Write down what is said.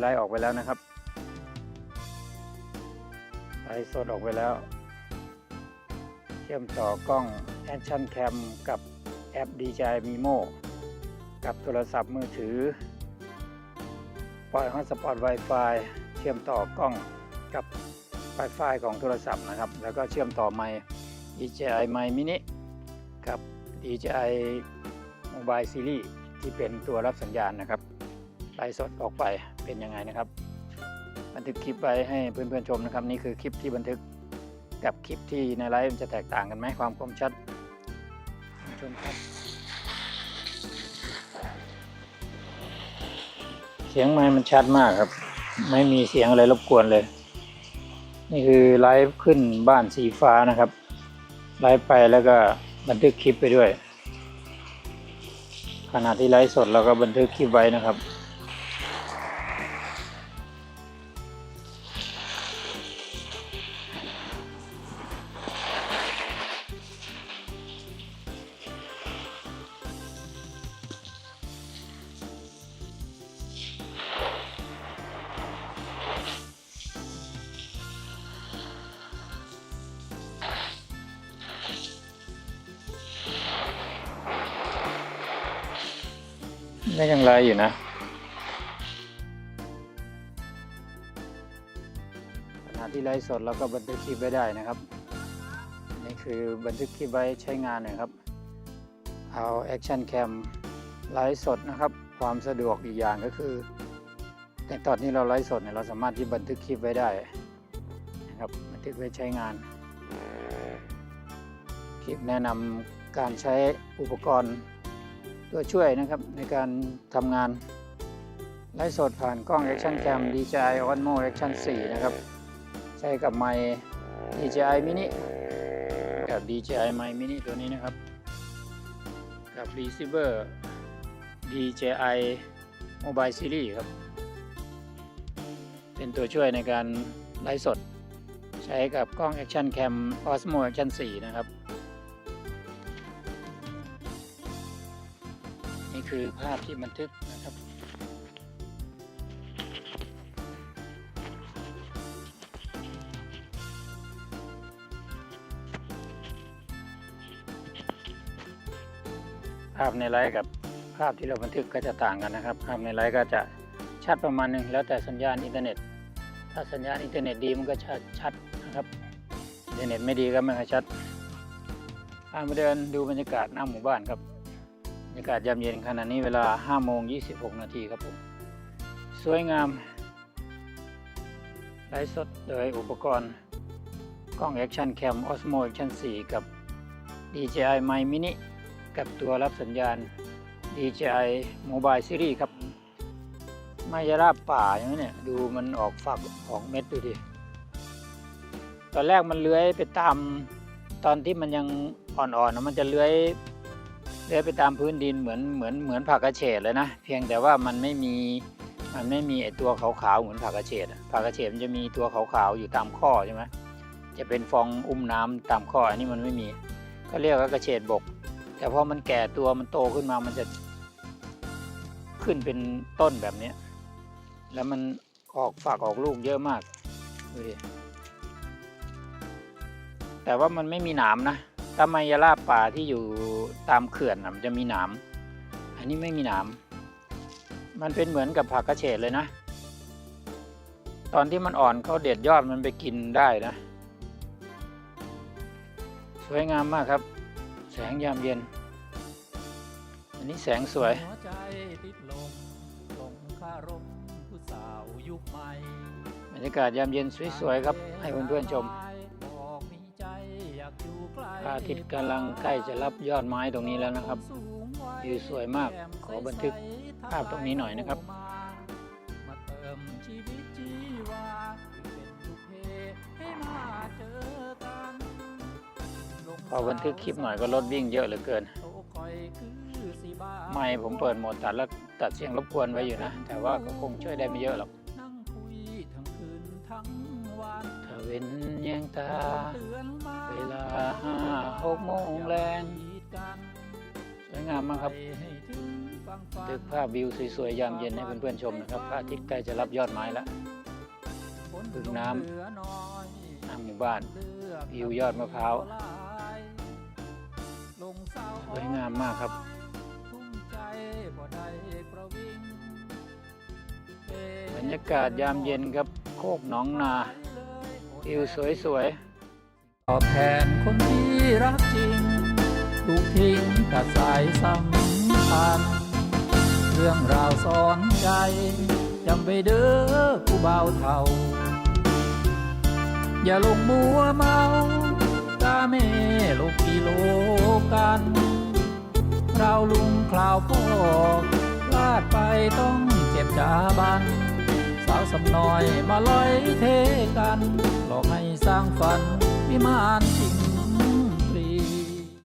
ไล่ออกไปแล้วนะครับไล่สดออกไปแล้ว เชื่อมต่อกล้อง Action Cam กับแอป DJI Mimo กับโทรศัพท์มือถือ ปล่อย Hotspot Wi-Fi เชื่อมต่อกล้องกับ Wi-Fi ของโทรศัพท์นะครับ แล้วก็เชื่อมต่อไมค์ DJI m i Mini กับ DJI Mobile Series ที่เป็นตัวรับสัญญาณนะครับ ไลฟ์สดออกไปเป็นยังไงนะครับ บันทึกคลิปไว้ให้เพื่อนๆชมนะครับ นี่คือคลิปที่บันทึกกับคลิปที่ในไลฟ์มันจะแตกต่างกันไหมความคมชัดชมครับ เสียงไม้มันชัดมากครับ ไม่มีเสียงอะไรรบกวนเลย นี่คือไลฟ์ขึ้นบ้านสีฟ้านะครับ ไลฟ์ไปแล้วก็บันทึกคลิปไปด้วยขณะที่ไลฟ์สดเราก็บันทึกคลิปไว้นะครับ ได้ยังไรอยู่นะขณะที่ไลฟ์สดเราก็บันทึกคลิปไว้ได้นะครับ นี่คือบันทึกคลิปไว้ใช้งานนะครับเอา Action Cam ไลฟ์สดนะครับ ความสะดวกอีกอย่างก็คือในตอนนี้เราไลฟ์สดเนี่ยเราสามารถที่บันทึกคลิปไว้ได้นะครับบันทึกไว้ใช้งาน คลิปแนะนำการใช้อุปกรณ์ ตัวช่วยนะครับในการทำงานไลฟ์สดผ่านกล้อง Action Cam DJI Osmo Action 4 นะครับ ใช้กับไมค์ DJI Mini กับ DJI Mic Mini ตัวนี้นะครับ กับ Receiver DJI Mobile Series ครับ เป็นตัวช่วยในการไลฟ์สด ใช้กับกล้อง Action Cam Osmo Action 4 นะครับ คือภาพที่บันทึกนะครับ ภาพในไลฟ์กับภาพที่เราบันทึกก็จะต่างกันนะครับ ภาพในไลฟ์ก็จะชัดประมาณหนึ่งแล้วแต่สัญญาณอินเทอร์เน็ต ถ้าสัญญาณอินเทอร์เน็ตดีมันก็ชัดชัดนะครับ อินเทอร์เน็ตไม่ดีก็ไม่ค่อยชัดพามาเดินดูบรรยากาศหน้าหมู่บ้านครับ บรรยากาศยามเย็นขณะนี้เวลา5โมง26 นาทีครับผม สวยงามไลฟ์สดโดยอุปกรณ์ กล้อง Action Cam Osmo Action 4 กับ DJI Mic Mini กับตัวรับสัญญาณ DJI Mobile Series ครับไมยาราบป่าอย่างนี้เนี่ย ดูมันออกฝักออกเม็ดดูดิ ตอนแรกมันเลื้อยไปตาม ตอนที่มันยังอ่อนๆนะมันจะเลื้อย เลื้อยไปตามพื้นดินเหมือนเหมือนเหมือนผักกระเฉดเลยนะ เพียงแต่ว่ามันไม่มีมันไม่มีไอตัวขาวๆเหมือนผักกระเฉดผักกระเฉดมันจะมีตัวขาวๆอยู่ตามข้อใช่ไหมจะเป็นฟองอุ้มน้ำตามข้ออันนี้มันไม่มี ก็เรียกว่ากระเฉดบก แต่พอมันแก่ตัวมันโตขึ้นมามันจะขึ้นเป็นต้นแบบเนี้ยแล้วมันออกฝักออกลูกเยอะมากดูดิแต่ว่ามันไม่มีหนามนะ ถ้าไมยาลาบป่าที่อยู่ตามเขื่อนน่ะมันจะมีหนาม อันนี้ไม่มีหนาม มันเป็นเหมือนกับผักกระเฉดเลยนะ ตอนที่มันอ่อนเขาเด็ดยอดมันไปกินได้นะ สวยงามมากครับ แสงยามเย็น อันนี้แสงสวยหัวใจติดลมลงคารมผู้สาวยุคใหม่บรรยากาศยามเย็นสวยๆครับ ให้เพื่อนๆชม ระอาทิตย์กำลังใกล้จะรับยอดไม้ตรงนี้แล้วนะครับสูงวัยวิวสวยมากขอบันทึกภาพตรงนี้หน่อยนะครับมาเติมชีวิตชีวาเป็นทุกเพให้มาเจอกันลงพอบันทึกคลิปหน่อยก็รถวิ่งเยอะเหลือเกินโตคอยคือสิบ้าไม่ผมเปิดโหมดตัดแล้วตัดเสียงรบกวนไว้อยู่นะ แต่ว่าก็คงช่วยได้ไม่เยอะหรอกนั่งคุยทั้งคืน ทั้งวันถ้าเว้นยังตาเตือนมาเวลาห้าหกโมงแรงสวยงามมากครับให้ถึงฝัฟังฟันทึกภาพวิวสวยๆ ยามเย็นให้เพื่อนๆชมนะครับพระอาทิตย์ใกล้จะรับยอดไม้แล้วฝนบึงน้ำเหลือน้อยหน้าหมู่บ้านเลือกวิวยอดมะพร้าวลงเศร้าสวยงามมากครับทุ่มใจบ่ได้ประวิงบรรยากาศยามเย็นครับ โคกหนองนาวิวสวยตอบแทนคนที่รักจริงถูกทิ้งกับสายสัมพันธ์เรื่องราวสอนใจจำไปเด้อผู้เบาวเท่า อย่าลงมัวเมากาเมโลกีโลกันเราลุงคราวพ่อพลาดไปต้องเจ็บจาบันาวสำน้อยมาลอยเทกันหลอกให้สร้างฝันวิมานจริง